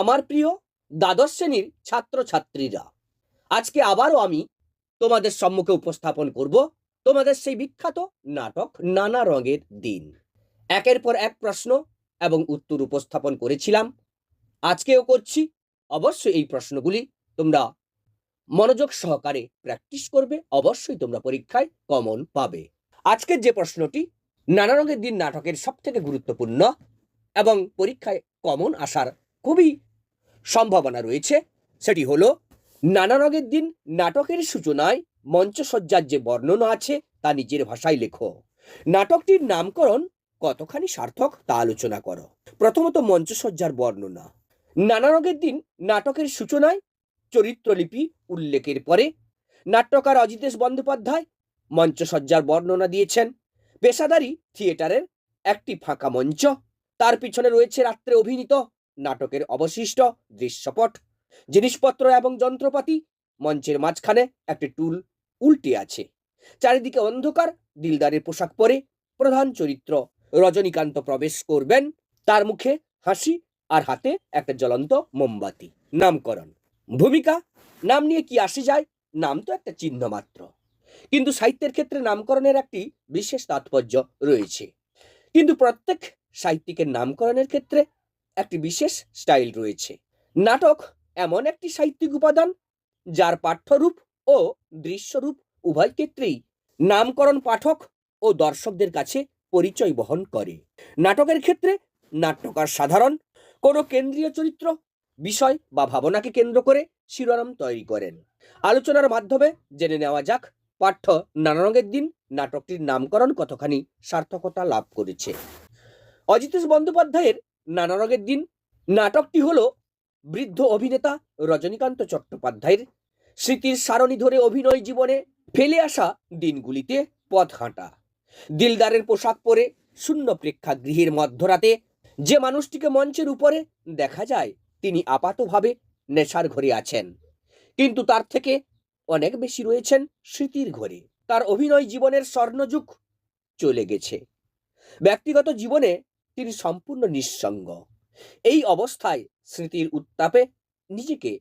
আমার প্রিয় দ্বাদশ শ্রেণির ছাত্রছাত্রীরা, আজকে আবারও আমি তোমাদের সম্মুখে উপস্থাপন করব তোমাদের সেই বিখ্যাত নাটক নানা রঙের দিন। একের পর এক প্রশ্ন এবং উত্তর উপস্থাপন করেছিলাম। আজকেও করছি। অবশ্যই এই প্রশ্নগুলি তোমরা মনোযোগ সহকারে প্র্যাকটিস করবে। অবশ্যই তোমরা পরীক্ষায় কমন পাবে। আজকের যে প্রশ্নটি নানা রঙের দিন নাটকের সব থেকে গুরুত্বপূর্ণ এবং পরীক্ষায় কমন আসার খুবই সম্ভাবনা রয়েছে। সেটি হলো, নানা রঙের দিন নাটকের সূচনায় মঞ্চসজ্জার যে বর্ণনা আছে, তা নিজের ভাষায় লেখো। নাটকটির নামকরণ কতখানি সার্থক, তা আলোচনা করো। প্রথমত মঞ্চসজ্জার বর্ণনা। নানা রঙের দিন নাটকের সূচনায় চরিত্রলিপি উল্লেখের পরে নাট্যকার অজিতেশ বন্দ্যোপাধ্যায় মঞ্চসজ্জার বর্ণনা দিয়েছেন। পেশাদারি থিয়েটারের একটি ফাঁকা মঞ্চ, তার পিছনে রয়েছে রাত্রে অভিনীত নাটকের অবশিষ্ট দৃশ্যপট, জিনিসপত্র এবং যন্ত্রপাতি মঞ্চের মাঝখানে একটি টুল উল্টে আছে। চারিদিকে অন্ধকার, দিলদারের পোশাক পরে প্রধান চরিত্র রজনীকান্ত প্রবেশ করবেন। তার মুখে হাসি আর হাতে একটা জ্বলন্ত মোমবাতি। নামকরণ। ভূমিকা, নাম নিয়ে কি আসে যায়, নাম তো একটা চিহ্ন মাত্র। কিন্তু সাহিত্যের ক্ষেত্রে নামকরণের একটি বিশেষ তাৎপর্য রয়েছে। কিন্তু প্রত্যেক সাহিত্যিকের নামকরণের ক্ষেত্রে একটি বিশেষ স্টাইল রয়েছে। নাটক এমন একটি সাহিত্যিক উপাদান, যার পাঠ্যরূপ ও দৃশ্যরূপ উভয় ক্ষেত্রেই নামকরণ পাঠক ও দর্শকদের কাছে পরিচয় বহন করে। নাটকের ক্ষেত্রে নাট্যকার সাধারণ কোনো কেন্দ্রীয় চরিত্র, বিষয় বা ভাবনাকে কেন্দ্র করে শিরোনাম তৈরি করেন। আলোচনার মাধ্যমে জেনে নেওয়া যাক, পাঠ্য নানা রঙের দিন নাটকটির নামকরণ কতখানি সার্থকতা লাভ করেছে। অজিতেশ বন্দ্যোপাধ্যায়ের নানা রঙের দিন। নাটকটি হলো বৃদ্ধ অভিনেতা রজনীকান্ত চট্টোপাধ্যায়ের। স্মৃতির সারণী ধরে অভিনয় জীবনে ফেলে আসা দিনগুলিতে পথ হাঁটা। দিলদারের পোশাক পরে শূন্য প্রেক্ষাগৃহের মধ্যরাতে যে মানুষটিকে মঞ্চের উপরে দেখা যায়, তিনি আপাতভাবে নেশার ঘরে আছেন। কিন্তু তার থেকে অনেক বেশি রয়েছেন স্মৃতির ঘরে। তার অভিনয় জীবনের স্বর্ণযুগ চলে গেছে। ব্যক্তিগত জীবনে তিনি সম্পূর্ণ নিঃসঙ্গ। এই অবস্থায় স্মৃতির উত্তাপে নিজেকে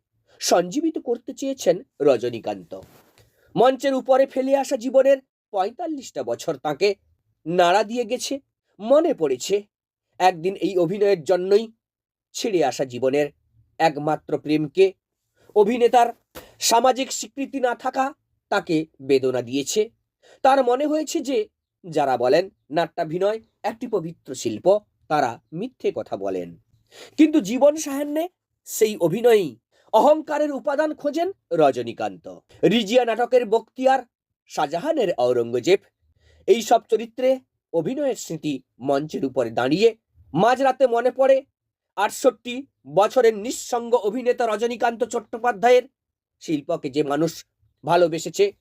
সঞ্জীবিত করতে চেয়েছেন রজনীকান্ত। মঞ্চের উপরে ফেলে আসা জীবনের পঁয়তাল্লিশটা বছর তাকে নাড়া দিয়ে গেছে, মনে পড়েছে। একদিন এই অভিনয়ের জন্যই ছেড়ে আসা জীবনের একমাত্র প্রেমকে অভিনেতার সামাজিক স্বীকৃতি না থাকা তাকে বেদনা দিয়েছে। তার মনে হয়েছে যে যারা বলেন, নাট্যাভিনয় একটি পবিত্র শিল্প, তারা মিথ্যে কথা বলেন। কিন্তু জীবন সাহান্যে সেই অভিনয়ই অহংকারের উপাদান খোঁজেন রজনীকান্ত। রিজিয়া নাটকের বক্তিয়ার শাহজাহানের ঔরঙ্গজেব। এই সব চরিত্রে অভিনয়ের স্মৃতি মঞ্চের উপরে দাঁড়িয়ে মাঝরাতে মনে পড়ে আটষট্টি বছরের নিঃসঙ্গ অভিনেতা রজনীকান্ত চট্টোপাধ্যায়ের শিল্পকে যে মানুষ ভালোবেসেছে,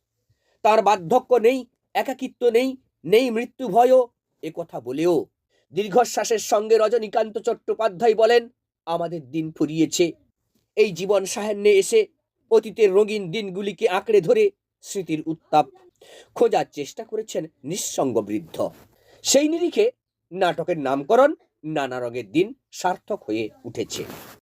তার বার্ধক্য নেই, একাকিত্ব নেই নেই মৃত্যু ভয়ও, এ কথা বলেও। দীর্ঘশ্বাসের সঙ্গে রজনীকান্ত চট্টোপাধ্যায় বলেন, আমাদের দিন ফুরিয়েছে। এই জীবন সাহান্যে এসে অতীতের রঙিন দিনগুলিকে আঁকড়ে ধরে স্মৃতির উত্তাপ খোঁজার চেষ্টা করেছেন নিঃসঙ্গ বৃদ্ধ। সেই নিরিখে নাটকের নামকরণ নানা রঙের দিন সার্থক হয়ে উঠেছে।